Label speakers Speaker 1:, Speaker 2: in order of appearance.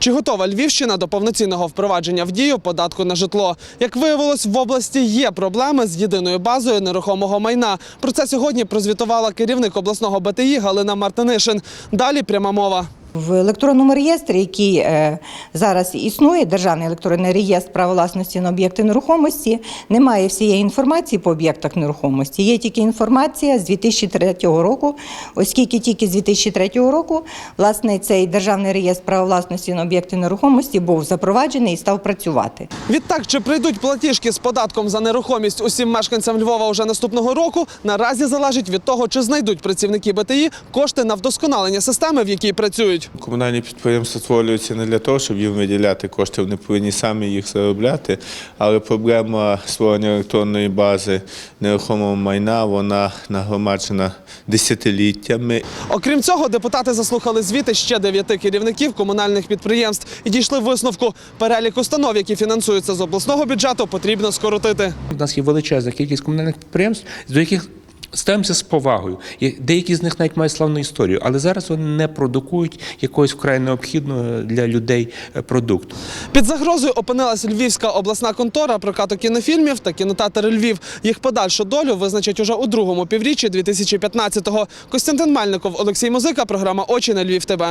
Speaker 1: Чи готова Львівщина до повноцінного впровадження в дію податку на житло? Як виявилось, в області є проблеми з єдиною базою нерухомого майна. Про це сьогодні прозвітувала керівник обласного БТІ Галина Мартинишин. Далі пряма мова.
Speaker 2: В електронному реєстрі, який е, зараз існує, державний електронний реєстр права власності на об'єкти нерухомості, немає всієї інформації по об'єктах нерухомості. Є тільки інформація з 2003 року, оскільки тільки з 2003 року власне цей державний реєстр права власності на об'єкти нерухомості був запроваджений і став працювати.
Speaker 1: Відтак, чи прийдуть платіжки з податком за нерухомість усім мешканцям Львова уже наступного року, наразі залежить від того, чи знайдуть працівники БТІ кошти на вдосконалення системи, в якій працюють.
Speaker 3: Комунальні підприємства створюються не для того, щоб їм виділяти кошти, вони повинні самі їх заробляти. Але проблема створення електронної бази нерухомого майна вона нагромаджена десятиліттями.
Speaker 1: Окрім цього, депутати заслухали звіти ще дев'яти керівників комунальних підприємств і дійшли висновку. Перелік установ, які фінансуються з обласного бюджету, потрібно скоротити.
Speaker 4: У нас є величезна кількість комунальних підприємств, до яких ставимося з повагою. Деякі з них навіть мають славну історію, але зараз вони не продукують якогось вкрай необхідного для людей е, продукту.
Speaker 1: Під загрозою опинилася Львівська обласна контора прокату кінофільмів та кінотеатр Львів. Їх подальшу долю визначать уже у другому півріччі 2015-го. Костянтин Мальников, Олексій Музика, програма Очі на Львів. ТБ.